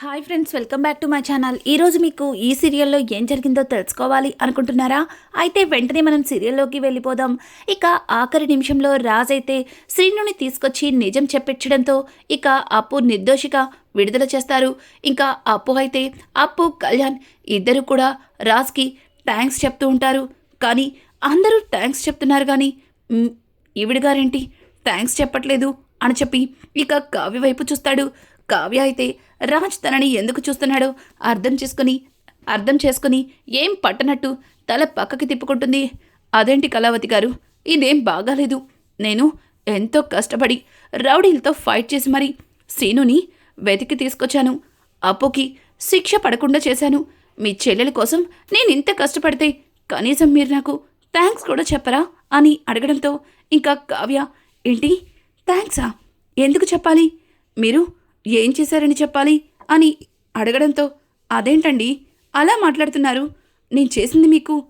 Hi friends welcome back to my channel. ఈరోజు మీకు ఈ సీరియల్లో ఏం జరిగిందో తెలుసుకోవాలి అనుకుంటున్నారా? అయితే వెంటనే మనం సీరియల్లోకి వెళ్ళిపోదాం. ఇక ఆఖరి నిమిషంలో రాజ్ అయితే శ్రీనుని తీసుకొచ్చి నిజం చెప్పించడంతో ఇక అప్పు నిర్దోషిగా విడుదల చేస్తారు. ఇంకా అప్పు అయితే అప్పు కళ్యాణ్ ఇద్దరు కూడా రాజ్కి థ్యాంక్స్ చెప్తూ ఉంటారు. కానీ అందరూ థ్యాంక్స్ చెప్తున్నారు కానీ మ్, ఈవిడ గారేంటి? థ్యాంక్స్ చెప్పట్లేదు అని చెప్పి ఇక కావ్య వైపు చూస్తాడు. కావ్య అయితే రాజ్ తనని ఎందుకు చూస్తున్నాడో? అర్థం చేసుకుని అర్థం చేసుకుని ఏం పట్టనట్టు తల పక్కకి తిప్పుకుంటుంది. అదేంటి కళావతి గారు? ఇదేం బాగాలేదు. నేను ఎంతో కష్టపడి రౌడీలతో ఫైట్ చేసి మరి సీనుని వెతికి తీసుకొచ్చాను. అప్పుకి శిక్ష పడకుండా చేశాను. మీ చెల్లెల కోసం నేను ఇంత కష్టపడితే కనీసం మీరు నాకు థ్యాంక్స్ కూడా చెప్పరా అని అడగడంతో ఇంకా కావ్య ఏంటి? థ్యాంక్సా ఎందుకు చెప్పాలి? మీరు ఏం చేశారని చెప్పాలి? అని అడగడంతో అదేంటండి? అలా మాట్లాడుతున్నారు. నేను చేసింది మీకు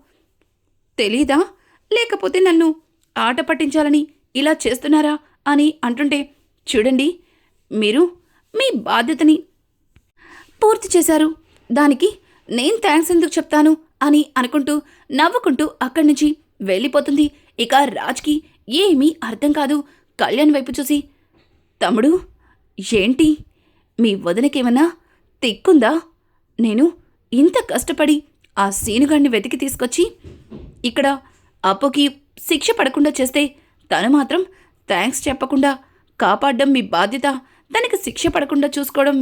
తెలీదా? లేకపోతే నన్ను ఆట పట్టించాలని ఇలా చేస్తున్నారా? అని అంటుంటే చూడండి మీరు మీ బాధ్యతని పూర్తి చేశారు. దానికి నేను థ్యాంక్స్ ఎందుకు చెప్తాను? అని అనుకుంటూ నవ్వుకుంటూ అక్కడి నుంచి వెళ్ళిపోతుంది. ఇక రాజ్కి ఏమీ అర్థం కాదు. కళ్యాణ్ వైపు చూసి తమ్ముడు ఏంటి? మీ వదినకేమన్నా తిక్కుందా? నేను ఇంత కష్టపడి ఆ సీనుగాడిని వెతికి తీసుకొచ్చి ఇక్కడ అప్పుకి శిక్ష పడకుండా చేస్తే తను మాత్రం థ్యాంక్స్ చెప్పకుండా కాపాడడం మీ బాధ్యత. తనకి శిక్ష పడకుండా చూసుకోవడం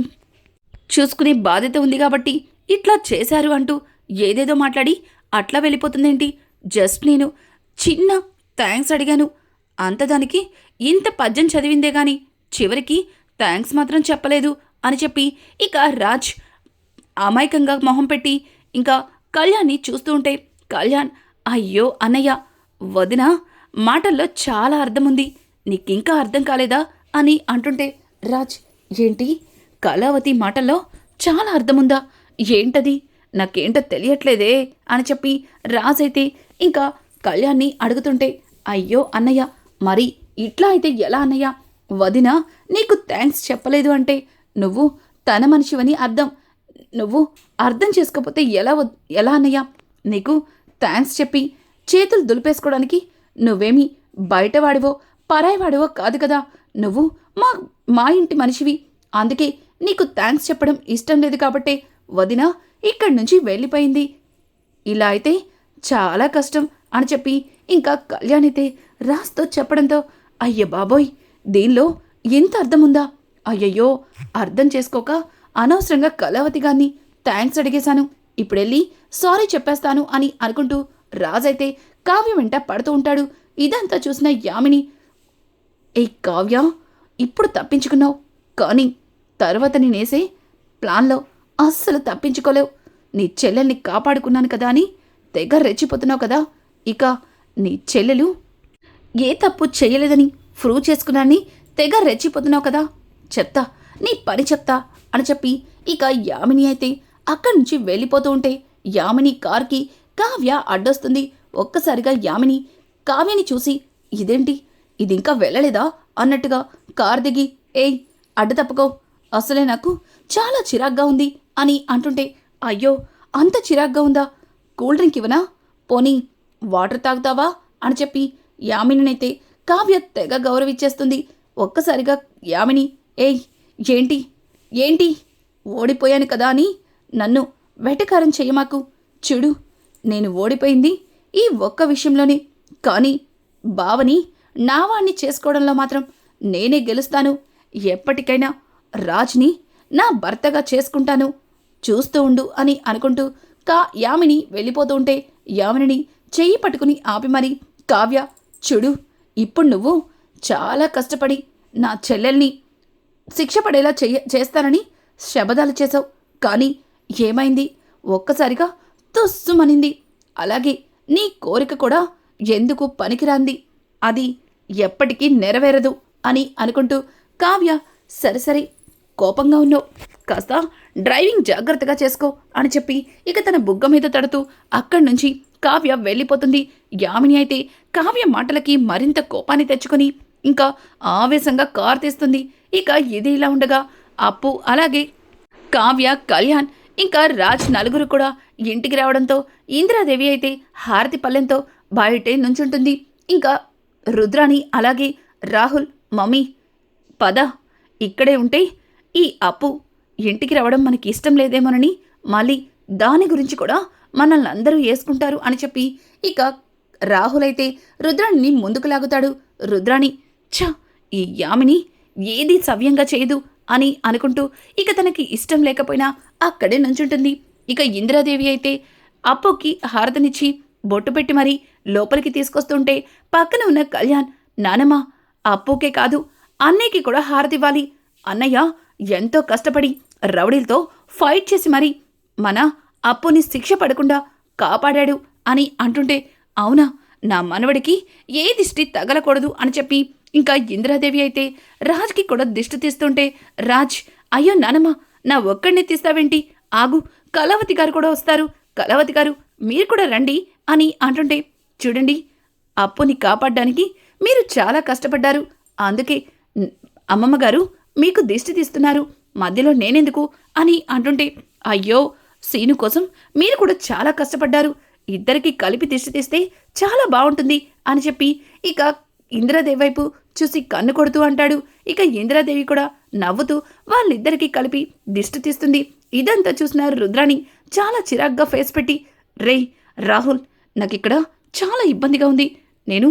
చూసుకునే బాధ్యత ఉంది కాబట్టి ఇట్లా చేశారు అంటూ ఏదేదో మాట్లాడి అట్లా వెళ్ళిపోతుందేంటి? జస్ట్ నేను చిన్న థ్యాంక్స్ అడిగాను. అంతదానికి ఇంత పద్యం చదివిందే గాని చివరికి థ్యాంక్స్ మాత్రం చెప్పలేదు అని చెప్పి ఇక రాజ్ అమాయకంగా మొహం పెట్టి ఇంకా కళ్యాణ్ని చూస్తూ ఉంటే కళ్యాణ్ అయ్యో అన్నయ్య వదిన మాటల్లో చాలా అర్థం ఉంది నీకింకా అర్థం కాలేదా? అని అంటుంటే రాజ్ ఏంటి కళావతి మాటల్లో చాలా అర్థముందా? ఏంటది? నాకేంటో తెలియట్లేదే అని చెప్పి రాజ్ అయితే ఇంకా కళ్యాణ్ని అడుగుతుంటే అయ్యో అన్నయ్య మరి ఇట్లా అయితే ఎలా అన్నయ్య? వదిన నీకు థ్యాంక్స్ చెప్పలేదు అంటే నువ్వు తన మనిషివని అర్థం. నువ్వు అర్థం చేసుకోకపోతే ఎలా వద్- ఎలా అన్నయ్యా? నీకు థ్యాంక్స్ చెప్పి చేతులు దులిపేసుకోవడానికి నువ్వేమి బయటవాడివో పరాయివాడివో కాదు కదా. నువ్వు మా మా ఇంటి మనిషివి. అందుకే నీకు థ్యాంక్స్ చెప్పడం ఇష్టం లేదు కాబట్టే వదిన ఇక్కడి నుంచి వెళ్ళిపోయింది. ఇలా అయితే చాలా కష్టం అని చెప్పి ఇంకా కళ్యాణ్ అయితే రాస్తో చెప్పడంతో అయ్య బాబోయ్ దీనిలో? ఎంత అర్థం ఉందా అయ్యయ్యో అర్థం చేసుకోక అనవసరంగా కళావతి గారిని థ్యాంక్స్ అడిగేశాను. ఇప్పుడెళ్ళి సారీ చెప్పేస్తాను అని అనుకుంటూ రాజైతే కావ్య వెంట పడుతూ ఉంటాడు. ఇదంతా చూసిన యామిని ఏ కావ్య ఇప్పుడు తప్పించుకున్నావు. కానీ తర్వాత నేనేసే ప్లాన్లో అస్సలు తప్పించుకోలేవు. నీ చెల్లెల్ని కాపాడుకున్నాను కదా అని తెగ రెచ్చిపోతున్నావు కదా. ఇక నీ చెల్లెలు ఏ తప్పు చేయలేదని ప్రూవ్ చేసుకున్నాని తెగ రెచ్చిపోతున్నావు కదా. చెప్తా నీ పని చెప్తా అని చెప్పి ఇక యామిని అయితే అక్కడి నుంచి వెళ్ళిపోతూ ఉంటే యామిని కార్కి కావ్య అడ్డొస్తుంది. ఒక్కసారిగా యామిని కావ్యని చూసి ఇదేంటి? ఇది ఇంకా వెళ్ళలేదా? అన్నట్టుగా కార్ దిగి ఏయ్ అడ్డు తప్పుకో. అసలే నాకు చాలా చిరాగ్గా ఉంది అని అంటుంటే అయ్యో అంత చిరాగ్గా ఉందా? కూల్ డ్రింక్ ఇవ్వనా? పోనీ వాటర్ తాగుతావా? అని చెప్పి యామినినైతే కావ్య తెగ గౌరవిచ్చేస్తుంది. ఒక్కసారిగా యామిని ఏయ్ ఏంటి? ఏంటి? ఓడిపోయాను కదా అని నన్ను వెటకారం చెయ్యమాకు చూడు నేను ఓడిపోయింది ఈ ఒక్క విషయంలోనే. కానీ బావని నావాణ్ణి చేసుకోవడంలో మాత్రం నేనే గెలుస్తాను. ఎప్పటికైనా రాజ్ని నా భర్తగా చేసుకుంటాను. చూస్తూ ఉండు అని అనుకుంటూ కా యామిని వెళ్ళిపోతూ ఉంటే యామినిని చెయ్యి పట్టుకుని ఆపి మరి. కావ్య చుడు ఇప్పుడు నువ్వు చాలా కష్టపడి నా చెల్లెల్ని శిక్ష పడేలా చెయ్య చేస్తానని శబదాలు చేశావు. కానీ ఏమైంది? ఒక్కసారిగా తుస్సుమనింది. అలాగే నీ కోరిక కూడా ఎందుకు పనికిరాంది? అది ఎప్పటికీ నెరవేరదు అని అనుకుంటూ కావ్య సరిసరి కోపంగా ఉన్నావు. కాస్త డ్రైవింగ్ జాగ్రత్తగా చేసుకో అని చెప్పి ఇక తన బుగ్గ మీద తడుతూ అక్కడి నుంచి కావ్య వెళ్ళిపోతుంది. యామిని అయితే కావ్య మాటలకి మరింత కోపాన్ని తెచ్చుకొని ఇంకా ఆవేశంగా కారు తీస్తుంది. ఇక ఇది ఇలా ఉండగా అప్పు అలాగే కావ్య కళ్యాణ్ ఇంకా రాజ్ నలుగురు కూడా ఇంటికి రావడంతో ఇందిరాదేవి అయితే హారతి పల్లెంతో బయటే నుంచుంటుంది. ఇంకా రుద్రాణి అలాగే రాహుల్ మమ్మీ పద ఇక్కడే ఉంటే ఈ అప్పు ఇంటికి రావడం మనకి ఇష్టం లేదేమోనని మళ్ళీ దాని గురించి కూడా మనల్ని అందరూ వేసుకుంటారు అని చెప్పి ఇక రాహుల్ అయితే రుద్రాణిని ముందుకు లాగుతాడు. రుద్రాణి ఛ ఈ యామిని ఏది సవ్యంగా చేయదు అని అనుకుంటూ ఇక తనకి ఇష్టం లేకపోయినా అక్కడే నుంచుంటుంది. ఇక ఇందిరాదేవి అయితే అప్పుకి హారతనిచ్చి బొట్టు పెట్టి మరీ లోపలికి తీసుకొస్తుంటే పక్కన ఉన్న కళ్యాణ్ నానమ్మ అప్పుకే కాదు అన్నయ్యకి కూడా హారతివ్వాలి. అన్నయ్య ఎంతో కష్టపడి రౌడీలతో ఫైట్ చేసి మరి మన అప్పుని శిక్ష పడకుండా కాపాడాడు అని అంటుంటే అవునా? నా మనవడికి ఏ దిష్టి తగలకూడదు అని చెప్పి ఇంకా ఇందిరాదేవి అయితే రాజ్కి కూడా దిష్టి తీస్తుంటే రాజ్ అయ్యో నానమ్మ నా ఒక్కడిని తీస్తావేంటి? ఆగు కళావతి గారు కూడా వస్తారు. కళావతి గారు మీరు కూడా రండి అని అంటుంటే చూడండి అప్పుని కాపాడడానికి మీరు చాలా కష్టపడ్డారు. అందుకే అమ్మమ్మ గారు మీకు దిష్టి తీస్తున్నారు. మధ్యలో నేనెందుకు? అని అంటుంటే అయ్యో సీను కోసం మీరు కూడా చాలా కష్టపడ్డారు. ఇద్దరికి కలిపి దిష్టి తీస్తే చాలా బాగుంటుంది అని చెప్పి ఇక ఇందిరాదేవి వైపు చూసి కన్ను కొడుతూ అంటాడు. ఇక ఇంద్రదేవి కూడా నవ్వుతూ వాళ్ళిద్దరికీ కలిపి దిష్టి తీస్తుంది. ఇదంతా చూసిన రుద్రాణి చాలా చిరాగ్గా ఫేస్ పెట్టి రే రాహుల్ నాకు ఇక్కడ చాలా ఇబ్బందిగా ఉంది. నేను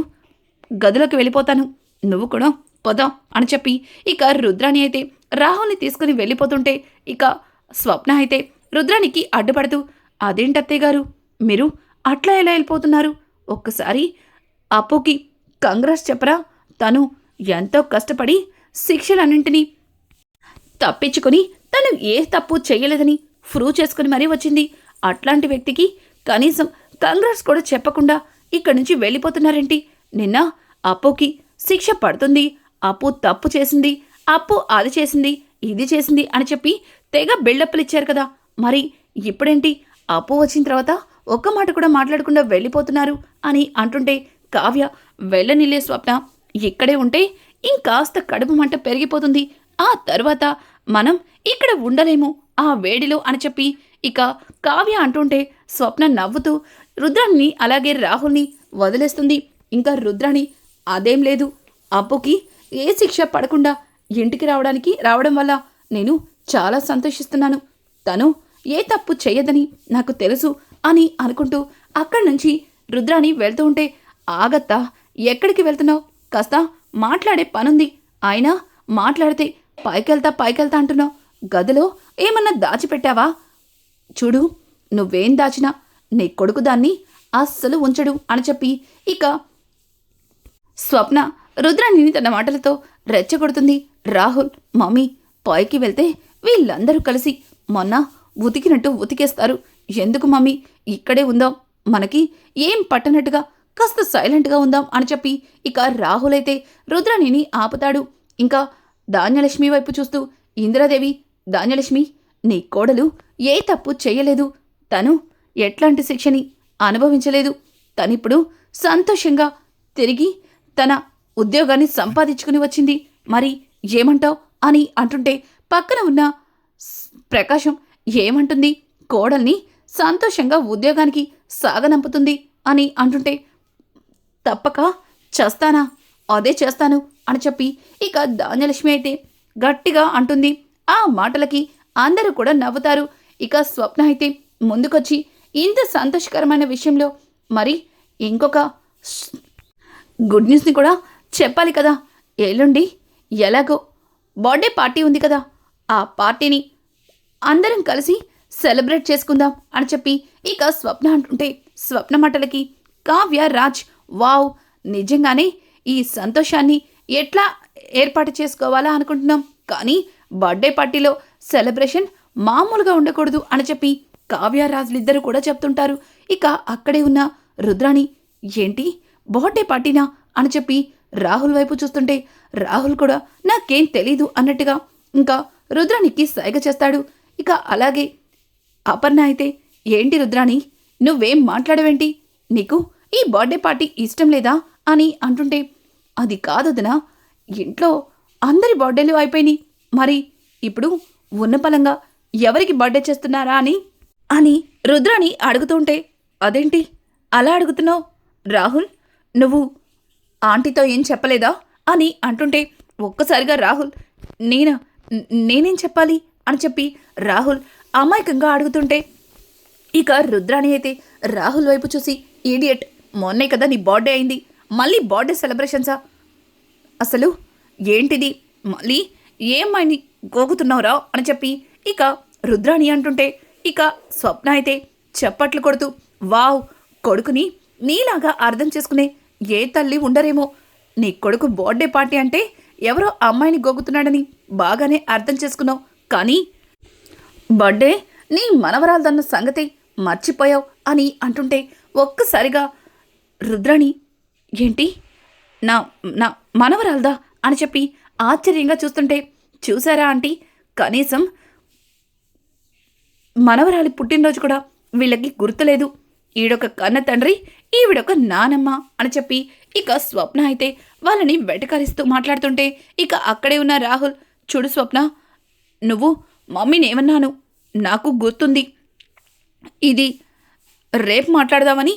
గదిలోకి వెళ్ళిపోతాను. నువ్వు కూడా పద అని చెప్పి ఇక రుద్రాణి అయితే రాహుల్ని తీసుకుని వెళ్ళిపోతుంటే ఇక స్వప్న అయితే రుద్రానికి అడ్డుపడదు. అదేంటత్తయ్య గారు? మీరు అట్లా ఎలా వెళ్ళిపోతున్నారు? ఒక్కసారి అప్పుకి కంగ్రెస్ చెప్పరా? తను ఎంతో కష్టపడి శిక్షలన్నింటినీ తప్పించుకొని తను ఏ తప్పు చేయలేదని ప్రూవ్ చేసుకుని మరీ వచ్చింది. అట్లాంటి వ్యక్తికి కనీసం కంగ్రెస్ కూడా చెప్పకుండా ఇక్కడి నుంచి వెళ్ళిపోతున్నారేంటి? నిన్న అప్పుకి శిక్ష పడుతుంది. అప్పు తప్పు చేసింది. అప్పు అది చేసింది. ఇది చేసింది అని చెప్పి తెగ బిల్డప్లు ఇచ్చారు కదా. మరి ఇప్పుడేంటి? అప్పు వచ్చిన తర్వాత ఒక్క మాట కూడా మాట్లాడకుండా వెళ్ళిపోతున్నారు అని అంటుంటే కావ్య వెళ్ళనిలే స్వప్న. ఇక్కడే ఉంటే ఇంకాస్త కడుపు మంట పెరిగిపోతుంది. ఆ తర్వాత మనం ఇక్కడ ఉండలేము ఆ వేడిలో అని చెప్పి ఇక కావ్య అంటుంటే స్వప్న నవ్వుతూ రుద్రాన్ని అలాగే రాహుల్ని వదిలేస్తుంది. ఇంకా రుద్రాని అదేం లేదు. అప్పుకి ఏ శిక్ష పడకుండా ఇంటికి రావడానికి రావడం వల్ల నేను చాలా సంతోషిస్తున్నాను. తను ఏ తప్పు చేయదని నాకు తెలుసు అని అనుకుంటూ అక్కడి నుంచి రుద్రాణి వెళ్తూ ఉంటే ఆగత్తా ఎక్కడికి వెళ్తున్నావు? కాస్త మాట్లాడే పనుంది. అయినా మాట్లాడితే పైకెళ్తా పైకెళ్తా అంటున్నావు. గదిలో ఏమన్నా దాచిపెట్టావా? చూడు నువ్వేం దాచినా నీ కొడుకు దాన్ని అస్సలు ఉంచడు అని చెప్పి ఇక స్వప్న రుద్రాణిని తన మాటలతో రెచ్చగొడుతుంది. రాహుల్ మమ్మీ పైకి వెళ్తే వీళ్ళందరూ కలిసి మొన్న ఉతికినట్టు ఉతికేస్తారు. ఎందుకు మమ్మీ? ఇక్కడే ఉందాం. మనకి ఏం పట్టనట్టుగా కాస్త సైలెంట్గా ఉందాం అని చెప్పి ఇక రాహుల్ అయితే రుద్రాణిని ఆపుతాడు. ఇంకా ధాన్యలక్ష్మి వైపు చూస్తూ ఇందిరాదేవి ధాన్యలక్ష్మి నీ కోడలు ఏ తప్పు చేయలేదు. తను ఎట్లాంటి శిక్షని అనుభవించలేదు. తనిప్పుడు సంతోషంగా తిరిగి తన ఉద్యోగాన్ని సంపాదించుకుని వచ్చింది. మరి ఏమంటావ్? అని అంటుంటే పక్కన ఉన్న ప్రకాశం ఏమంటుంది? కోడల్ని సంతోషంగా ఉద్యోగానికి సాగనంపుతుంది అని అంటుంటే తప్పక చేస్తానా? అదే చేస్తాను అని చెప్పి ఇక ధాన్యలక్ష్మి అయితే గట్టిగా అంటుంది. ఆ మాటలకి అందరూ కూడా నవ్వుతారు. ఇక స్వప్న అయితే ముందుకొచ్చి ఇంత సంతోషకరమైన విషయంలో మరి ఇంకొక గుడ్ న్యూస్ని కూడా చెప్పాలి కదా. ఎల్లుండి ఎలాగో బర్త్డే పార్టీ ఉంది కదా. ఆ పార్టీని అందరం కలిసి సెలబ్రేట్ చేసుకుందాం అని చెప్పి ఇక స్వప్న అంటుంటే స్వప్న మాటలకి కావ్య రాజ్ వావ్ నిజంగానే ఈ సంతోషాన్ని ఎట్లా ఏర్పాటు చేసుకోవాలా అనుకుంటున్నాం. కానీ బర్త్డే పార్టీలో సెలబ్రేషన్ మామూలుగా ఉండకూడదు అని చెప్పి కావ్య రాజులిద్దరూ కూడా చెప్తుంటారు. ఇక అక్కడే ఉన్న రుద్రాణి ఏంటి? బర్త్డే పార్టీనా? అని చెప్పి రాహుల్ వైపు చూస్తుంటే రాహుల్ కూడా నాకేం తెలీదు అన్నట్టుగా ఇంకా రుద్రానికి సైగ చేస్తాడు. ఇక అలాగే అపర్ణ అయితే ఏంటి రుద్రాణి? నువ్వేం మాట్లాడవేంటి? నీకు ఈ బర్త్డే పార్టీ ఇష్టం లేదా? అని అంటుంటే అది కాదొదినా ఇంట్లో అందరి బర్త్డేలు అయిపోయినాయి. మరి ఇప్పుడు ఉన్న పలంగా ఎవరికి బర్త్డే చేస్తున్నారా అని? అని రుద్రాణి అడుగుతుంటే అదేంటి? అలా అడుగుతున్నావు? రాహుల్ నువ్వు ఆంటీతో ఏం చెప్పలేదా? అని అంటుంటే ఒక్కసారిగా రాహుల్ నేనా? నేనేం చెప్పాలి? అని చెప్పి రాహుల్ అమాయకంగా అడుగుతుంటే ఇక రుద్రాణి అయితే రాహుల్ వైపు చూసి ఈడియట్ మొన్నే కదా నీ బర్త్డే అయింది. మళ్ళీ బర్త్డే సెలబ్రేషన్సా? అసలు ఏంటిది? మళ్ళీ ఏమైంది గోగుతున్నావురా? అని చెప్పి ఇక రుద్రాణి అంటుంటే ఇక స్వప్న అయితే చప్పట్లు కొడుతూ వావ్ కొడుకుని నీలాగా అర్థం చేసుకునే ఏ తల్లి ఉండరేమో. నీ కొడుకు బర్త్డే పార్టీ అంటే ఎవరో అమ్మాయిని గోగుతున్నాడని బాగానే అర్థం చేసుకున్నావు. కానీ బర్త్డే నీ మనవరాలదన్న సంగతి మర్చిపోయావు అని అంటుంటే ఒక్కసారిగా రుద్రాణి ఏంటి? నా నా మనవరాలదా? అని చెప్పి ఆశ్చర్యంగా చూస్తుంటే చూసారా ఆంటీ? కనీసం మనవరాలి పుట్టినరోజు కూడా వీళ్ళకి గుర్తులేదు ఈడొక కన్న తండ్రి ఈవిడొక నానమ్మ అని చెప్పి ఇక స్వప్న అయితే వాళ్ళని వెటకరిస్తూ మాట్లాడుతుంటే ఇక అక్కడే ఉన్న రాహుల్ చూడు స్వప్న నువ్వు మమ్మీని ఏమన్నాను నాకు గుర్తుంది. ఇది రేపు మాట్లాడదామని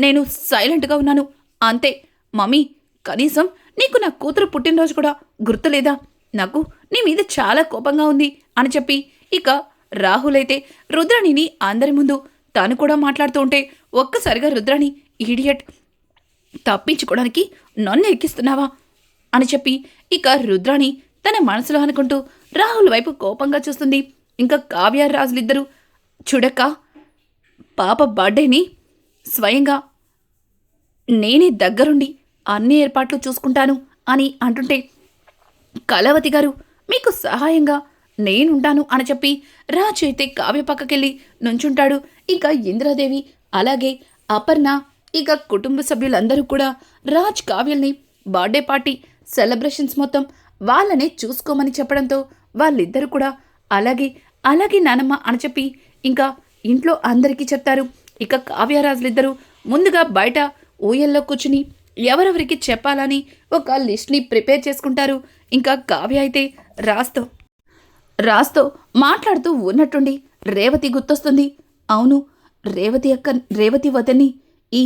నేను సైలెంట్గా ఉన్నాను. అంతే. మమ్మీ కనీసం నీకు నా కూతురు పుట్టినరోజు కూడా గుర్తులేదా? నాకు నీ మీద చాలా కోపంగా ఉంది అని చెప్పి ఇక రాహుల్ అయితే రుద్రాణిని అందరి ముందు తాను కూడా మాట్లాడుతూ ఉంటే ఒక్కసారిగా రుద్రాణి ఈడియట్ తప్పించుకోవడానికి నన్ను ఎక్కిస్తున్నావా? అని చెప్పి ఇక రుద్రాణి తన మనసులో అనుకుంటూ రాహుల్ వైపు కోపంగా చూస్తుంది. ఇంకా కావ్య రాజులిద్దరూ చూడక్క పాప బర్త్డేని స్వయంగా నేనే దగ్గరుండి అన్ని ఏర్పాట్లు చూసుకుంటాను అని అంటుంటే కళావతి గారు మీకు సహాయంగా నేనుంటాను అని చెప్పి రాజు అయితే కావ్య పక్కకెళ్ళి నుంచుంటాడు. ఇంకా ఇంద్రాదేవి అలాగే అపర్ణ ఇక కుటుంబ సభ్యులందరూ కూడా రాజ్ కావ్యల్ని బర్త్డే పార్టీ సెలబ్రేషన్స్ మొత్తం వాళ్ళనే చూసుకోమని చెప్పడంతో వాళ్ళిద్దరూ కూడా అలాగే అలాగే నానమ్మ అని చెప్పి ఇంకా ఇంట్లో అందరికీ చెప్తారు. ఇక కావ్యరాజులిద్దరూ ముందుగా బయట ఊయల్లో కూర్చుని ఎవరెవరికి చెప్పాలని ఒక లిస్ట్ని ప్రిపేర్ చేసుకుంటారు. ఇంకా కావ్య అయితే రాస్తో రాస్తో మాట్లాడుతూ ఉన్నట్టుండి రేవతి గుర్తొస్తుంది. అవును రేవతి అక్క రేవతి వదని ఈ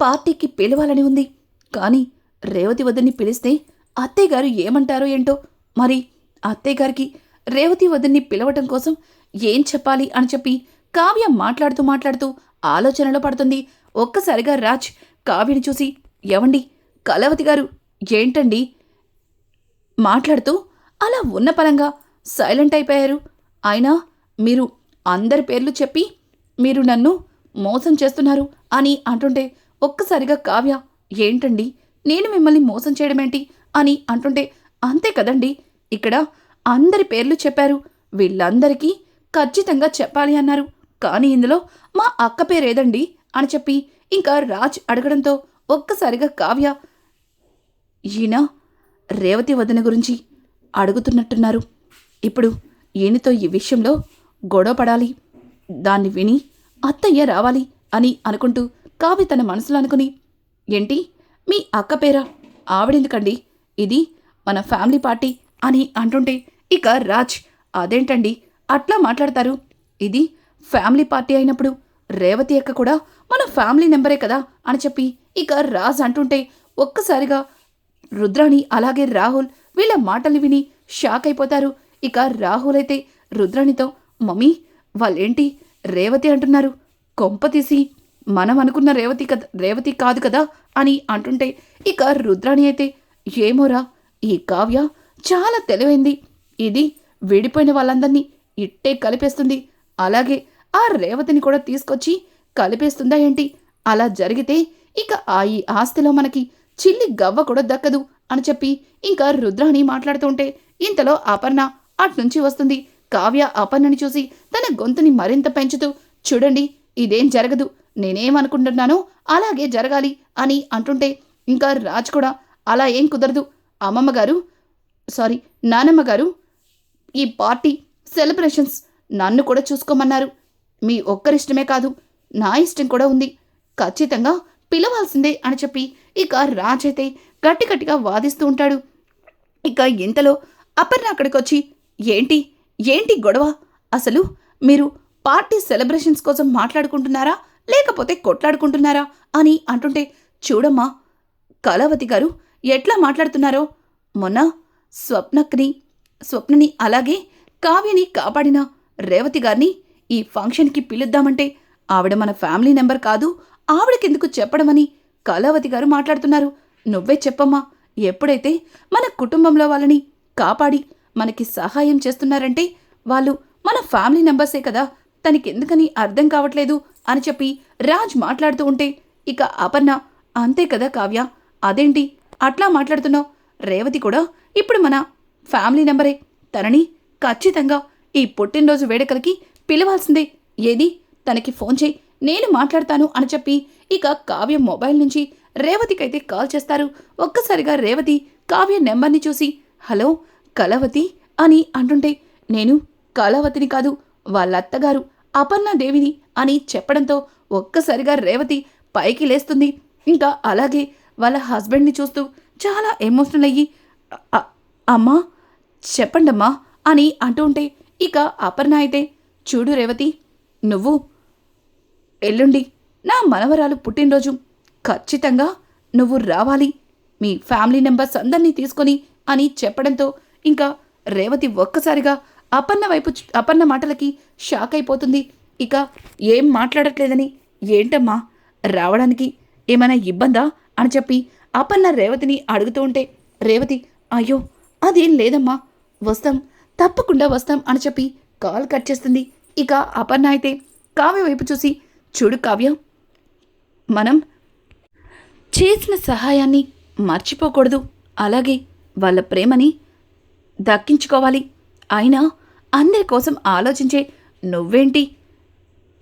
పార్టీకి పిలవాలని ఉంది. కానీ రేవతి వదని పిలిస్తే అత్తయ్య గారు ఏమంటారో ఏంటో? మరి అత్తయ్య గారికి రేవతి వదిన్ని పిలవటం కోసం ఏం చెప్పాలి అని చెప్పి కావ్య మాట్లాడుతూ మాట్లాడుతూ ఆలోచనలో పడుతుంది. ఒక్కసారిగా రాజ్ కావ్యని చూసి ఎవండి కలవతి గారు ఏంటండి? మాట్లాడుతూ అలా ఉన్న పలంగా సైలెంట్ అయిపోయారు. అయినా మీరు అందరి పేర్లు చెప్పి మీరు నన్ను మోసం చేస్తున్నారు అని అంటుంటే ఒక్కసారిగా కావ్య ఏంటండి? నేను మిమ్మల్ని మోసం చేయడమేంటి? అని అంటుంటే అంతే కదండి. ఇక్కడ అందరి పేర్లు చెప్పారు. వీళ్ళందరికీ ఖచ్చితంగా చెప్పాలి అన్నారు. కానీ ఇందులో మా అక్క పేరేదండి అని చెప్పి ఇంకా రాజ్ అడగడంతో ఒక్కసారిగా కావ్య ఈయన రేవతి వదిన గురించి అడుగుతున్నట్టున్నారు. ఇప్పుడు ఈయనతో ఈ విషయంలో గొడవ పడాలి. దాన్ని విని అత్తయ్య రావాలి అని అనుకుంటూ కావ్య తన మనసులో అనుకుని ఏంటి మీ అక్క పేరా? ఆవిడెందుకండి? ఇది మన ఫ్యామిలీ పార్టీ అని అంటుంటే ఇక రాజ్ అదేంటండి? అట్లా మాట్లాడతారు. ఇది ఫ్యామిలీ పార్టీ అయినప్పుడు రేవతి అక్క కూడా మన ఫ్యామిలీ నెంబరే కదా అని చెప్పి ఇక రాజ్ అంటుంటే ఒక్కసారిగా రుద్రాణి అలాగే రాహుల్ వీళ్ళ మాటలు విని షాక్ అయిపోతారు. ఇక రాహుల్ అయితే రుద్రాణితో మమ్మీ వాళ్ళేంటి రేవతి అంటున్నారు? కొంప తీసి మనం అనుకున్న రేవతి కద రేవతి కాదు కదా అని అంటుంటే ఇక రుద్రాణి అయితే ఏమోరా ఈ కావ్య చాలా తెలివైంది. ఇది విడిపోయిన వాళ్ళందరినీ ఇట్టే కలిపేస్తుంది. అలాగే ఆ రేవతిని కూడా తీసుకొచ్చి కలిపేస్తుందా ఏంటి? అలా జరిగితే ఇక ఆ ఈ ఆస్తిలో మనకి చిల్లి గవ్వ కూడా దక్కదు అని చెప్పి ఇంకా రుద్రాణి మాట్లాడుతుంటే ఇంతలో అపర్ణ అట్నుంచి వస్తుంది. కావ్య అపర్ణని చూసి తన గొంతుని మరింత పెంచుతూ చూడండి ఇదేం జరగదు. నేనేమనుకుంటున్నానో అలాగే జరగాలి అని అంటుంటే ఇంకా రాజ్ కూడా అలా ఏం కుదరదు. అమ్మమ్మ గారు సారీ నానమ్మ గారు ఈ పార్టీ సెలబ్రేషన్స్ నన్ను కూడా చూసుకోమన్నారు. మీ ఒక్కరిష్టమే కాదు నా ఇష్టం కూడా ఉంది. ఖచ్చితంగా పిలవాల్సిందే అని చెప్పి ఇక రాజ్ అయితే గట్టి గట్టిగా వాదిస్తూ ఉంటాడు. ఇక ఇంతలో అపర్ణ అక్కడికి వచ్చి ఏంటి? ఏంటి గొడవ? అసలు మీరు పార్టీ సెలబ్రేషన్స్ కోసం మాట్లాడుకుంటున్నారా? లేకపోతే కొట్లాడుకుంటున్నారా? అని అంటుంటే చూడమ్మా కళావతి గారు ఎట్లా మాట్లాడుతున్నారో? మొన్న స్వప్నక్ని స్వప్నని అలాగే కావ్యని కాపాడిన రేవతి గారిని ఈ ఫంక్షన్కి పిలుద్దామంటే ఆవిడ మన ఫ్యామిలీ నెంబర్ కాదు ఆవిడకెందుకు చెప్పడమని కళావతి గారు మాట్లాడుతున్నారు. నువ్వే చెప్పమ్మా ఎప్పుడైతే మన కుటుంబంలో వాళ్ళని కాపాడి మనకి సహాయం చేస్తున్నారంటే వాళ్ళు మన ఫ్యామిలీ మెంబర్సే కదా తనకెందుకని అర్థం కావట్లేదు అని చెప్పి రాజ్ మాట్లాడుతూ ఉంటే ఇక అపర్ణ అంతే కదా కావ్య అదేంటి అట్లా మాట్లాడుతున్నావు? రేవతి కూడా ఇప్పుడు మన ఫ్యామిలీ నెంబరే. తనని ఖచ్చితంగా ఈ పుట్టినరోజు వేడుకలకి పిలవాల్సిందే. ఏది? తనకి ఫోన్ చేయి. నేను మాట్లాడతాను అని చెప్పి ఇక కావ్య మొబైల్ నుంచి రేవతికైతే కాల్ చేస్తారు. ఒక్కసారిగా రేవతి కావ్య నెంబర్ని చూసి హలో కలవతి అని అంటుంటే నేను కలవతిని కాదు వాళ్ళ అత్తగారు అపర్ణాదేవిని అని చెప్పడంతో ఒక్కసారిగా రేవతి పైకి లేస్తుంది. ఇంకా అలాగే వాళ్ళ హస్బెండ్ని చూస్తూ చాలా ఎమోషనల్ అయ్యి అమ్మా చెప్పండమ్మా అని అంటూ ఉంటే ఇక అపర్ణ అయితే చూడు రేవతి నువ్వు ఎల్లుండి నా మనవరాలు పుట్టినరోజు ఖచ్చితంగా నువ్వు రావాలి. మీ ఫ్యామిలీ మెంబర్స్ అందరినీ తీసుకొని అని చెప్పడంతో ఇంకా రేవతి ఒక్కసారిగా అపర్ణ వైపు అపర్ణ మాటలకి షాక్ అయిపోతుంది. ఇక ఏం మాట్లాడట్లేదని ఏంటమ్మా రావడానికి ఏమైనా ఇబ్బందా? అని చెప్పి అపర్ణ రేవతిని అడుగుతూ ఉంటే రేవతి అయ్యో అదేం లేదమ్మా. వస్తాం తప్పకుండా వస్తాం అని చెప్పి కాల్ కట్ చేస్తుంది. ఇక అపర్ణ అయితే కావ్య వైపు చూసి చూడు కావ్యం మనం చేసిన సహాయాన్ని మర్చిపోకూడదు. అలాగే వాళ్ళ ప్రేమని దక్కించుకోవాలి. అయినా అందరి కోసం ఆలోచించే నువ్వేంటి?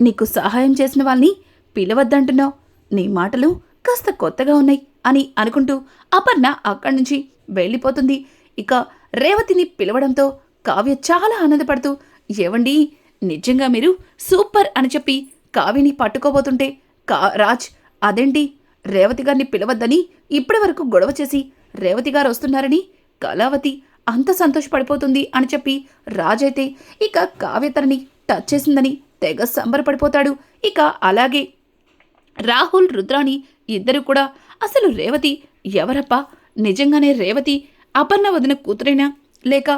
నీకు సహాయం చేసిన వాళ్ళని పిలవద్దంటున్నావు. నీ మాటలు కాస్త కొత్తగా ఉన్నాయి అని అనుకుంటూ అపర్ణ అక్కడి నుంచి వెళ్ళిపోతుంది. ఇక రేవతిని పిలవడంతో కావ్య చాలా ఆనందపడుతూ ఏవండి నిజంగా మీరు సూపర్ అని చెప్పి కావ్యని పట్టుకోబోతుంటే కా రాజ్ అదేంటి? రేవతి గారిని పిలవద్దని ఇప్పటి వరకు గొడవ చేసి రేవతి గారు వస్తున్నారని కళావతి అంత సంతోషపడిపోతుంది అని చెప్పి రాజైతే ఇక కావ్య తనని టచ్ చేసిందని తెగ సంబరపడిపోతాడు. ఇక అలాగే రాహుల్ రుద్రాణి ఇద్దరు కూడా అసలు రేవతి ఎవరప్పా? నిజంగానే రేవతి అపర్ణ వదిన కూతురేనా? లేక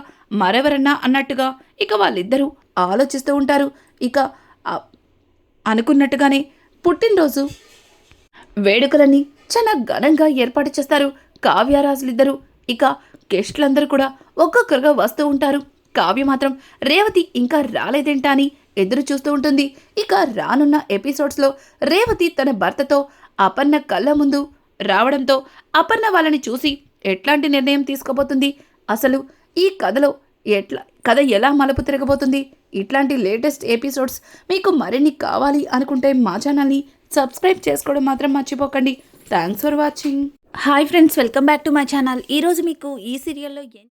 మరెవరన్నా అన్నట్టుగా ఇక వాళ్ళిద్దరూ ఆలోచిస్తూ ఉంటారు. ఇక అనుకున్నట్టుగానే పుట్టినరోజు వేడుకలన్నీ చాలా ఘనంగా ఏర్పాటు చేస్తారు. కావ్యరాజులిద్దరూ ఇక గెస్టులందరూ కూడా ఒక్కొక్కరుగా వస్తూ ఉంటారు. కావ్య మాత్రం రేవతి ఇంకా రాలేదేంటా అని ఎదురు చూస్తూ ఉంటుంది. ఇక రానున్న ఎపిసోడ్స్లో రేవతి తన భర్తతో అపర్ణ కళ్ళ ముందు రావడంతో అపర్ణ వాళ్ళని చూసి ఎట్లాంటి నిర్ణయం తీసుకోబోతుంది? అసలు ఈ కథలో ఎట్లా కథ ఎలా మలుపు తిరగబోతుంది? ఇట్లాంటి లేటెస్ట్ ఎపిసోడ్స్ మీకు మరిన్ని కావాలి అనుకుంటే మా ఛానల్ని సబ్స్క్రైబ్ చేసుకోవడం మాత్రం మర్చిపోకండి. Thanks for watching. Hi friends welcome back to my channel. ఈరోజు మీకు ఈ సీరియల్లో